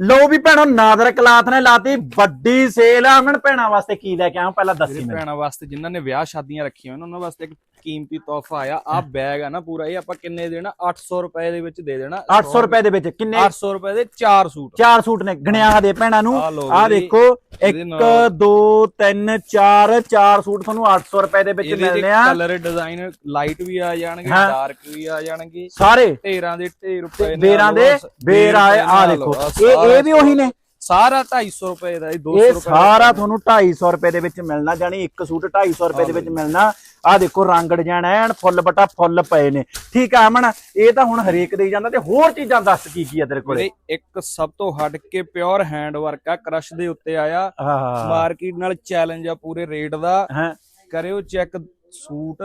ਲੋ ਵੀ ਭੈਣੋ Nadir cloth ਨੇ ਲਾਤੀ ਵੱਡੀ ਸੇਲ ਆ। ਅਮਨ ਭੈਣਾਂ ਵਾਸਤੇ ਕੀ ਲੈ ਕੇ ਆਇਆ? ਪਹਿਲਾਂ ਦੱਸੀ ਮੈਨੂੰ। ਭੈਣਾਂ ਵਾਸਤੇ ਜਿਨ੍ਹਾਂ ਨੇ ਵਿਆਹ ਸ਼ਾਦੀਆਂ ਰੱਖੀਆਂ ਉਹਨਾਂ ਵਾਸਤੇ ਇੱਕ ਕੀਮਤੀ ਤੋਹਫਾ ਆਇਆ। ਆ ਬੈਗ ਆ ਨਾ ਪੂਰਾ ਇਹ ਆਪਾਂ ਕਿੰਨੇ ਦੇਣਾ? 800 ਰੁਪਏ ਦੇ ਵਿੱਚ ਦੇ ਦੇਣਾ। 800 ਰੁਪਏ ਦੇ ਵਿੱਚ। ਕਿੰਨੇ? 800 ਰੁਪਏ ਦੇ 4 ਸੂਟ। ਚਾਰ ਸੂਟ ਨੇ। ਗਣਿਆ ਦੇ ਭੈਣਾਂ ਨੂੰ। ਆ ਦੇਖੋ। ਇਹਦੇ 1 ਨਾਲ- 2 3 4 ਚਾਰ ਸੂਟ ਤੁਹਾਨੂੰ 800 ਰੁਪਏ ਦੇ ਵਿੱਚ ਮਿਲਨੇ ਆ। ਕਲਰ ਡਿਜ਼ਾਈਨ ਲਾਈਟ ਵੀ ਆ ਜਾਣਗੇ। ਡਾਰਕ ਵੀ ਆ ਜਾਣਗੇ। ਸਾਰੇ। ਢੇਰਾਂ ਦੇ ਢੇਰ ਤੇ ਪਏ ਨੇ ਬੇਰਾਂ ਦੇ ਬੇਰ ਆਏ। ਆ ਦੇਖੋ। ਇਹ ਇਹ ਵੀ ਉਹੀ ਨੇ। ਸਾਰਾ 250 ਰੁਪਏ ਦਾ ਇਹ 200 ਇਹ ਰੁਪਏ ਸਾਰਾ ਤੁਹਾਨੂੰ 250 ਰੁਪਏ ਦੇ ਵਿੱਚ ਮਿਲਣਾ ਜਾਨੀ ਇੱਕ ਸੂਟ 250 ਰੁਪਏ ਦੇ ਵਿੱਚ ਮਿਲਣਾ। ਆ ਦੇਖੋ ਰੰਗ ਡਿਜ਼ਾਈਨ ਐਨ ਫੁੱਲ ਬਟਾ ਫੁੱਲ ਪਏ ਨੇ। ਠੀਕ ਆ ਅਮਨ ਇਹ ਤਾਂ ਹੁਣ ਹਰੇਕ ਦੇ ਜਾਂਦਾ ਤੇ ਹੋਰ ਚੀਜ਼ਾਂ ਦੱਸ ਕੀ ਕੀ ਆ ਤੇਰੇ ਕੋਲੇ? ਇੱਕ ਸਭ ਤੋਂ ਹਟ ਕੇ ਪਿਓਰ ਹੈਂਡ ਵਰਕ ਆ ਕ੍ਰਸ਼ ਦੇ ਉੱਤੇ ਆਇਆ। ਮਾਰਕੀਟ ਨਾਲ ਚੈਲੰਜ ਆ ਪੂਰੇ ਰੇਟ ਦਾ। ਹਾਂ। ਕਰਿਓ ਚੈੱਕ ਸੂਟ।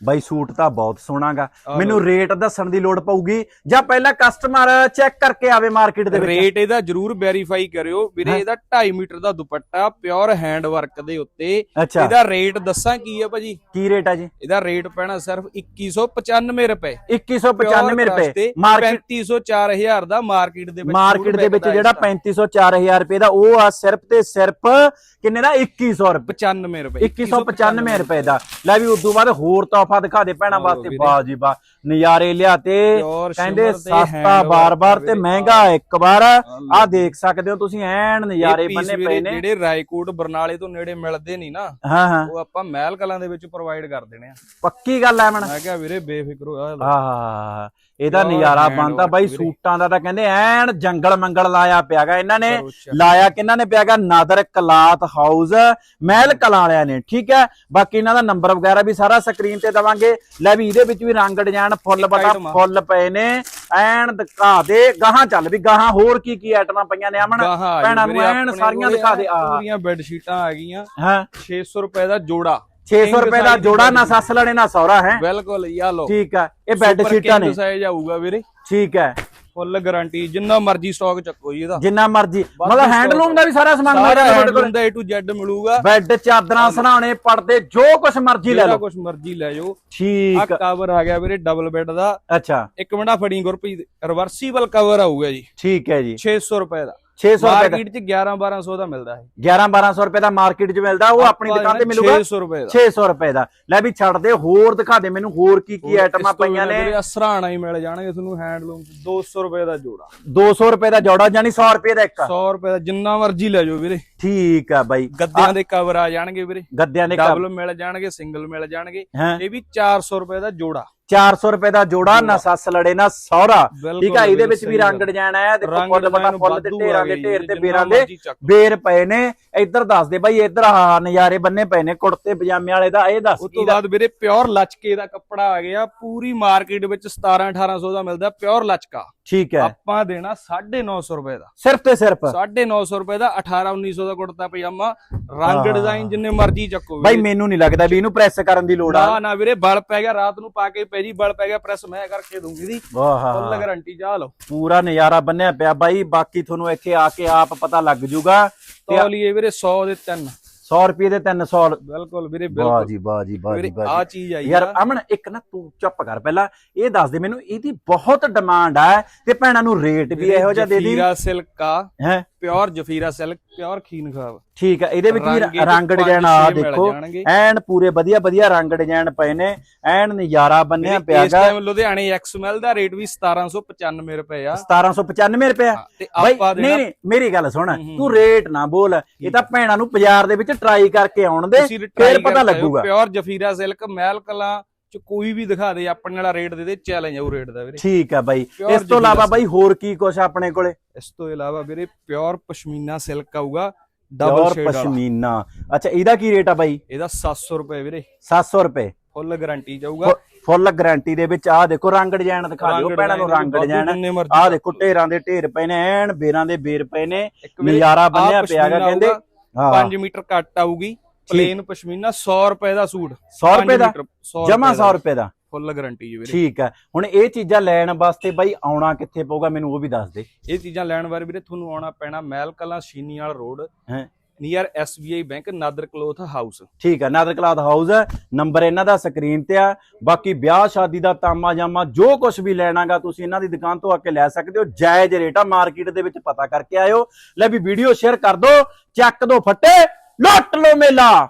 ਬਾਈ ਸੂਟ ਤਾਂ ਬਹੁਤ ਸੋਹਣਾਗਾ। ਮੈਨੂੰ ਰੇਟ ਦੱਸਣ ਦੀ ਲੋੜ ਪਊਗੀ। ਜਾਂ ਪਹਿਲਾਂ ਕਸਟਮਰ ਚੈੱਕ ਕਰਕੇ ਆਵੇ ਮਾਰਕੀਟ ਦੇ ਵਿੱਚ। ਰੇਟ ਇਹਦਾ ਜਰੂਰ ਵੈਰੀਫਾਈ ਕਰਿਓ। ਵੀਰੇ ਇਹਦਾ 2.5 ਮੀਟਰ ਦਾ ਦੁਪੱਟਾ ਪਿਓਰ ਹੈਂਡ ਵਰਕ ਦੇ ਉੱਤੇ। ਇਹਦਾ ਰੇਟ ਦੱਸਾਂ ਕੀ ਆ ਭਾਜੀ? ਕੀ ਰੇਟ ਆ ਜੀ? ਇਹਦਾ ਰੇਟ ਪੈਣਾ ਸਿਰਫ 2195 ਰੁਪਏ। 2195 ਰੁਪਏ। ਮਾਰਕੀਟ 3500 4000 ਦਾ ਮਾਰਕੀਟ ਦੇ ਵਿੱਚ ਮਾਰਕੀਟ ਦੇ ਵਿੱਚ ਜਿਹੜਾ 3500 4000 ਰੁਪਏ ਦਾ ਉਹ ਆ ਸਿਰਫ ਤੇ ਸਿਰਫ ਕਿੰਨੇ ਦਾ? 2100 ਰੁਪਏ। 95 ਰੁਪਏ। 2195 ਰੁਪਏ ਦਾ। ਲੈ ਵੀ ਉਦੋਂ ਬਾਅਦ ਹੋਰ ਤੋਹਫਾ ਦਿਖਾ ਦੇ ਭੈਣਾਂ ਵਾਸਤੇ। ਵਾਹ ਜੀ ਵਾਹ। ਨਜ਼ਾਰੇ ਲਿਆਤੇ ਕਹਿੰਦੇ ਸਸਤਾ ਬਾਰ-ਬਾਰ ਤੇ। ਮਹਿੰਗਾ ਇੱਕ ਵਾਰ। ਆ ਦੇਖ ਸਕਦੇ ਹੋ ਤੁਸੀਂ ਐਨ ਨਜ਼ਾਰੇ ਬੰਨੇ ਪਏ ਨੇ। ਜਿਹੜੇ ਰਾਏਕੋਟ ਬਰਨਾਲੇ ਤੋਂ ਨੇੜੇ ਮਿਲਦੇ ਨਹੀਂ ਨਾ ਉਹ ਆਪਾਂ ਮਹਿਲ ਕਲਾਂ ਦੇ ਵਿੱਚ ਪ੍ਰੋਵਾਈਡ ਕਰ ਦੇਣੇ ਆ। ਪੱਕੀ ਗੱਲ ਐ ਮਨ ਮੈਂ ਕਿਹਾ ਵੀਰੇ ਬੇਫਿਕਰ ਹੋ ਆ ਇਹਦਾ ਨਜ਼ਾਰਾ work ਬਾਈ। ਸੂਟਾਂ ਦਾ ਤਾਂ ਕਹਿੰਦੇ ਐਨ ਜੰਗਲ ਮੰਗਲ ਲਾਇਆ ਪਿਆਗਾ। ਇਹਨਾਂ ਨੇ। ਲਾਇਆ ਕਿਹਨਾਂ ਨੇ ਪਿਆਗਾ? ਨਾਦਰ ਕਲਾਤ ਹਾਊਸ ਮਹਿਲ ਕਲਾਂ ਵਾਲਿਆਂ ਨੇ ਠੀਕ ਹੈ? ਬਾਕੀ ਇਹਨਾਂ ਦਾ ਨੰਬਰ ਵਗੈਰਾ ਵੀ ਸਾਰਾ ਸਕਰੀਨ ਤੇ ਦਵਾਂਗੇ। ਲੈ ਵੀ ਇਹਦੇ ਵਿੱਚ ਵੀ ਰੰਗ ਡਿਜ਼ਾਈਨ ਫੁੱਲ ਬਟਾ। ਫੁੱਲ ਪਏ ਨੇ। ਐਨ ਦਿਖਾ ਦੇ। ਗਾਹਾਂ ਚੱਲ ਵੀ ਗਾਹਾਂ ਹੋਰ ਕੀ ਕੀ ਆਈਟਮਾਂ ਪਈਆਂ ਨੇ ਆਮਣ ਭੈਣਾਂ ਨੂੰ ਐਨ ਸਾਰੀਆਂ ਦਿਖਾ ਦੇ। ਆ। ਪੂਰੀਆਂ ਬੈੱਡ ਸ਼ੀਟਾਂ ਆ ਗਈਆਂ। ਹਾਂ? 600 ਰੁਪਏ ਦਾ ਜੋੜਾ। 600 King ਰੁਪਏ ਦਾ ਜੋੜਾ ਨਾ ਸੱਸ ਲੜੇ ਨਾ ਸੌਰਾ ਹੈ? ਬਿਲਕੁਲ ਯਾ ਲੋ ਠੀਕ ਹੈ। ਇਹ ਬੈੱਡ ਸ਼ੀਟਾਂ ਨੇ। ਸਾਈਜ਼ ਆਊਗਾ ਵੀਰੇ। ਠੀਕ ਹੈ। ਫੁੱਲ ਗਾਰੰਟੀ ਜਿੰਨਾ ਮਰਜ਼ੀ ਸਟਾਕ ਚੱਕੋ ਜੀ ਇਹਦਾ। ਜਿੰਨਾ ਮਰਜ਼ੀ ਮਤਲਬ ਹੈਂਡਲੂਮ ਦਾ ਵੀ ਸਾਰਾ ਸਮਾਨ ਮਿਲਦਾ ਤੁਹਾਡੇ ਕੋਲ। ਹੈਂਡਲੂਮ ਦਾ A to Z ਮਿਲੂਗਾ। ਬੈੱਡ ਚਾਦਰਾਂ ਸਰਾਣੇ ਪਰਦੇ ਜੋ ਕੁਛ ਮਰਜ਼ੀ ਲੈ ਲਓ। ਕੁਝ ਮਰਜ਼ੀ ਲੈ ਜਾਓ। ਆ ਠੀਕ ਕਵਰ ਆ ਗਿਆ ਵੀਰੇ ਡਬਲ ਬੈੱਡ ਦਾ। ਅੱਛਾ। ਇੱਕ ਮਿੰਟ ਫੜੀ ਗੁਰਪ੍ਰੀਤ ਰਿਵਰਸੀਬਲ ਕਵਰ ਆਊਗਾ ਜੀ। ਠੀਕ ਹੈ ਜੀ। 600 ਰੁਪਏ ਦਾ। 600 ਰੁਪਏ ਦਾ। ਮਾਰਕੀਟ 'ਚ 11 1200 ਦਾ ਮਿਲਦਾ ਹੈ 11 1200 ਰੁਪਏ ਦਾ ਮਾਰਕੀਟ 'ਚ ਮਿਲਦਾ ਉਹ ਆਪਣੀ ਆਪਾਂ ਦੁਕਾਨ ਤੇ ਮਿਲੂਗਾ। 600 ਰੁਪਏ ਦਾ। 600 ਰੁਪਏ ਦਾ। ਲੈ ਵੀ ਛੱਡ ਦੇ ਹੋਰ ਦਿਖਾ ਦੇ ਮੈਨੂੰ ਹੋਰ ਕੀ ਕੀ ਆਈਟਮਾਂ ਪਈਆਂ ਨੇ। ਸਰਾਣਾ ਹੀ ਮਿਲ ਜਾਣਗੇ ਤੁਹਾਨੂੰ ਹੈਂਡਲੂਮ 200 ਰੁਪਏ ਦਾ ਜੋੜਾ। 200 ਰੁਪਏ ਦਾ ਜੋੜਾ ਜਾਨੀ 100 ਰੁਪਏ ਦਾ ਇੱਕ। 100 ਰੁਪਏ ਦਾ ਜਿੰਨਾ ਮਰਜ਼ੀ ਲੈ ਜਾਓ ਵੀਰੇ। ਠੀਕ ਆ ਬਾਈ। ਗੱਦਿਆਂ ਦੇ ਕਵਰ ਆ ਜਾਣਗੇ ਵੀਰੇ। ਗੱਦਿਆਂ ਦੇ ਡਬਲ ਮਿਲ ਜਾਣਗੇ ਸਿੰਗਲ ਮਿਲ ਜਾਣਗੇ। ਇਹ ਵੀ 400 ਰੁਪਏ ਦਾ ਜੋੜਾ। 400 ਰੁਪਏ ਦਾ ਜੋੜਾ ਨਾ ਸੱਸ ਲੜੇ ਨਾ ਸਹੁਰਾ ਠੀਕ ਆ ਇਹਦੇ ਵਿੱਚ ਵੀ ਰੰਗ। ਡਿਜ਼ਾਈਨ ਆਇਆ ਦੇਖੋ ਫੁੱਲ ਬਟਾ ਫੁੱਲ ਵਾਧੂ ਢੇਰਾਂ ਦੇ ਢੇਰ ਤੇ ਬੇਰਾਂ ਦੇ। ਬੇਰ ਪਏ ਨੇ ਇੱਧਰ ਦੱਸ ਦੇ ਬਾਈ ਇੱਧਰ ਆ ਨਜ਼ਾਰੇ ਬੰਨੇ ਪਏ ਨੇ ਕੁੜਤੇ ਪਜਾਮੇ ਵਾਲੇ ਦਾ ਇਹ ਦੱਸ ਉਸ ਤੋਂ ਬਾਅਦ ਵੀਰੇ ਪਿਓਰ ਲਚਕੇ ਦਾ ਕੱਪੜਾ ਆ ਗਿਆ ਪੂਰੀ ਮਾਰਕੀਟ ਵਿੱਚ 17 1800 ਦਾ ਮਿਲਦਾ ਪਿਓਰ ਲਚਕਾ। ਠੀਕ ਹੈ। ਆਪਾਂ ਦੇਣਾ 950 ਰੁਪਏ ਦਾ। ਸਿਰਫ ਤੇ ਸਿਰਫ। 950 ਰੁਪਏ ਦਾ 18 1900 ਦਾ ਕੁੜਤਾ ਪਜਾਮਾ ਰੰਗ। ਡਿਜ਼ਾਈਨ ਜਿੰਨੇ ਮਰਜ਼ੀ ਚੱਕੋ ਬਾਈ। ਮੈਨੂੰ ਨਹੀਂ ਲੱਗਦਾ ਵੀ ਇਹਨੂੰ ਪ੍ਰੈਸ ਕਰਨ ਦੀ ਲੋੜ ਆ। ਨਾ ਨਾ ਵੀਰੇ ਬਲ ਪੈ ਗਿਆ ਰਾਤ ਨੂੰ ਪਾ ਕੇ ਪੈ ਜੀ ਬਲ ਪੈ ਗਿਆ ਪ੍ਰੈਸ ਮੈਂ ਕਰਕੇ ਦੂੰਗੀ ਦੀ ਵਾਹ ਫੁੱਲ ਗਾਰੰਟੀ ਜਾ ਲਓ। ਪੂਰਾ ਨਜ਼ਾਰਾ ਬੰਨਿਆ ਪਿਆ ਬਾਈ ਬਾਕੀ ਤੁਹਾਨੂੰ ਇੱਥੇ ਆ ਕੇ ਆਪ ਪਤਾ ਲੱਗ ਜੂਗਾ। ਤੇ ਤੌਲੀਏ ਵੀਰੇ 100 ਦੇ 3 100 ਰੁਪਏ ਦੇ 300 ਬਿਲਕੁਲ ਵੀਰੇ ਵਾਹ ਬਿਲਕੁਲ। ਜੀ ਵਾਹ ਜੀ ਵਾਹ ਜੀ ਵਾਹ ਆ ਜੀ ਚੀਜ਼ ਆਈ ਯਾਰ ਆ ਅਮਨ ਇੱਕ ਨਾ ਤੂੰ ਚੁੱਪ ਕਰ ਪਹਿਲਾਂ। ਇਹ ਦੱਸ ਦੇ ਮੈਨੂੰ ਇਹਦੀ ਬਹੁਤ ਡਿਮਾਂਡ ਆ ਤੇ ਭੈਣਾਂ ਨੂੰ ਰੇਟ ਵੀ ਇਹੋ ਜਿਹਾ ਦੇ ਦੀ ਜਫੀਰਾ ਸਿਲਕ ਆ ਹੈ? ਪਿਓਰ ਜਫੀਰਾ ਸਿਲਕ ਪਿਓਰ ਖੀਨ ਖਾਬ ਠੀਕ ਹੈ ਇਹਦੇ ਵਿੱਚ ਵੀ ਰੰਗ ਡਿਜ਼ਾਈਨ ਆ ਦੇਖੋ। ਐਨ ਪੂਰੇ ਵਧੀਆ ਵਧੀਆ ਰੰਗ ਡਿਜ਼ਾਈਨ ਪਏ ਨੇ। ਐਨ ਨਜ਼ਾਰਾ ਬੰਨਿਆ ਇਸ ਪਿਆਗਾ ਟਾਈਮ ਲੁਧਿਆਣੇ ਐਕਸਐਮਐਲ ਦਾ ਰੇਟ ਵੀ 1795 ਰੁਪਏ ਆ। 1795 ਰੁਪਏ ਆਪਾਂ ਨਹੀਂ ਨਹੀਂ ਮੇਰੀ ਗੱਲ ਸੁਣ। ਤੂੰ ਰੇਟ ਨਾ ਬੋਲ। ਇਹ ਤਾਂ ਭੈਣਾਂ ਨੂੰ ਬਾਜ਼ਾਰ ਦੇ ਵਿੱਚ ਟਰਾਈ ਕਰਕੇ ਆਉਣ ਦੇ ਫਿਰ ਪਤਾ ਲੱਗੂਗਾ। ਪਿਓਰ ਜਫੀਰਾ ਸਿਲਕ ਮਹਿਲ ਕਲਾਂ ਚ ਕੋਈ ਵੀ ਦਿਖਾ ਦੇ ਆਪਣੇ ਵਾਲਾ ਰੇਟ ਦੇ ਦੇ ਚੈਲੰਜ ਆਉ ਰੇਟ ਦਾ ਵੀਰੇ। ਠੀਕ ਆ ਬਾਈ। ਇਸ ਤੋਂ ਇਲਾਵਾ ਬਾਈ ਹੋਰ ਕੀ ਕੁਛ ਆਪਣੇ ਕੋਲੇ? ਇਸ ਤੋਂ ਇਲਾਵਾ ਵੀਰੇ ਪਿਓਰ ਪਸ਼ਮੀਨਾ ਸਿਲਕ ਆਊਗਾ ਡਬਲ ਪਿਓਰ ਸ਼ੇਡ ਵਾਲਾ। ਪਸ਼ਮੀਨਾ। ਅੱਛਾ ਇਹਦਾ ਕੀ ਰੇਟ ਆ ਬਾਈ? ਇਹਦਾ 700 ਰੁਪਏ ਵੀਰੇ। 700 ਰੁਪਏ। ਫੁੱਲ ਗਾਰੰਟੀ ਜਾਊਗਾ ਫੁੱਲ ਗਾਰੰਟੀ ਦੇ ਵਿੱਚ ਆਹ ਦੇਖੋ ਰੰਗ ਡਿਜ਼ਾਈਨ ਦਿਖਾ ਦਿਓ ਭੈਣਾਂ ਨੂੰ ਰੰਗ ਡਿਜ਼ਾਈਨ ਆਹ ਦੇਖੋ ਢੇਰਾਂ ਦੇ ਢੇਰ ਪਏ ਨੇ ਐਨ ਬੇਰਾਂ ਦੇ ਬੇਰ ਪਏ ਨੇ ਨਜ਼ਾਰਾ ਬੰਨਿਆ ਪਿਆਗਾ ਕਹਿੰਦੇ 5 ਮੀਟਰ ਕੱਟ ਆਊਗੀ ਪਲੇਨ ਪਸ਼ਮੀਨਾ 100 ਰੁਪਏ ਦਾ ਸੂਟ। 100 ਰੁਪਏ ਦਾ? ਜਮਾ 100 ਰੁਪਏ ਦਾ? ਫੁੱਲ ਗਾਰੰਟੀ ਵੀਰੇ। ਠੀਕ ਹੈ। ਹੁਣ ਇਹ ਚੀਜ਼ਾਂ ਲੈਣ ਵਾਸਤੇ ਬਾਈ ਆਉਣਾ ਕਿੱਥੇ ਪਊਗਾ ਮੈਨੂੰ ਉਹ ਵੀ ਦੱਸ ਦੇ। ਇਹ ਚੀਜ਼ਾਂ ਲੈਣ ਵਾਰ ਵੀਰੇ ਤੁਹਾਨੂੰ ਆਉਣਾ ਪੈਣਾ ਮਹਿਲ ਕਲਾਂ ਸ਼ੀਨੀ ਵਾਲਾ ਰੋਡ ਹੈਂ। Near SBI bank Nadar cloth house ਠੀਕ ਹੈ ਨਾਦਰ ਕਲਾਥ ਹਾਊਸ ਹੈ। ਨੰਬਰ ਇਹਨਾਂ ਦਾ ਸਕਰੀਨ ਤੇ ਆ। ਬਾਕੀ ਵਿਆਹ ਸ਼ਾਦੀ ਦਾ ਤਾਮਾ ਜਾਮਾ ਜੋ ਕੁਝ ਵੀ ਲੈਣਾਗਾ ਤੁਸੀਂ ਇਹਨਾਂ ਦੀ ਦੁਕਾਨ ਤੋਂ ਆ ਕੇ ਲੈ ਸਕਦੇ ਹੋ। ਜਾਇਜ਼ ਰੇਟ ਆ ਮਾਰਕੀਟ ਦੇ ਵਿੱਚ ਪਤਾ ਕਰਕੇ ਆਇਓ। ਲੈ ਵੀ ਵੀਡੀਓ ਸ਼ੇਅਰ ਕਰ ਦਿਓ ਚੱਕ ਦੋ ਫੱਟੇ, ਲੁੱਟ ਲੋ ਮੇਲਾ।